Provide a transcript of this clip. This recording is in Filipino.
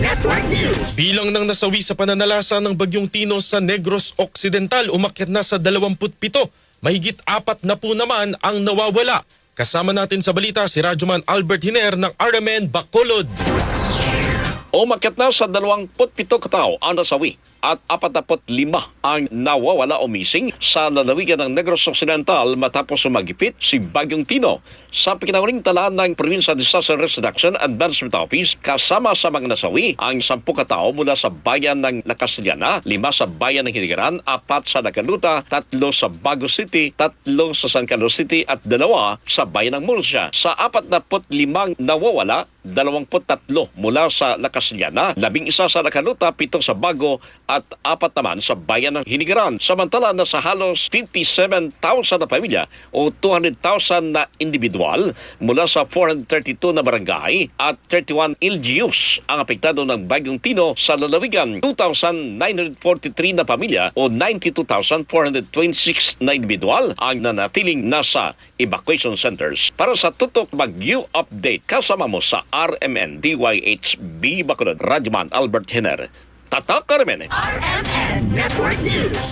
Network News. Bilang ng nasawi sa pananalasa ng Bagyong Tino sa Negros Occidental, umakyat na sa 27. Mahigit apat na po naman ang nawawala. Kasama natin sa balita si Radyoman Albert Hiner ng RMN Bacolod. Umakyat na sa 27 katao ang nasawi at 45 ang nawawala o missing sa lalawigan ng Negros Occidental matapos sumagipit si Bagyong Tino. Sa pinakawaling tala ng Provincial Disaster Risk Reduction Advancement Office, kasama sa mga nasawi ang 10 katao mula sa bayan ng Nakasiliana, 5 sa bayan ng Hinigaran, 4 sa Nagaluta, 3 sa Bago City, 3 sa San Carlos City at 2 sa bayan ng Murcia. Sa 45 nawawala, 23 mula sa Nakasiliana, 11 sa Nakaluta, 7 sa Bago at apat naman sa bayan ng Hinigaran. Samantala na sa halos 57,000 na pamilya o 200,000 na individual mula sa 432 na barangay at 31 LGUs ang apektado ng Bagyong Tino sa lalawigan. 2,943 na pamilya o 92,426 na individual ang nanatiling nasa evacuation centers. Para sa tutok Bagyo Update, kasama mo sa RMN DYHB Bacolod, Radyoman Albert Hiner. Tatak Carmen. RMN Network News.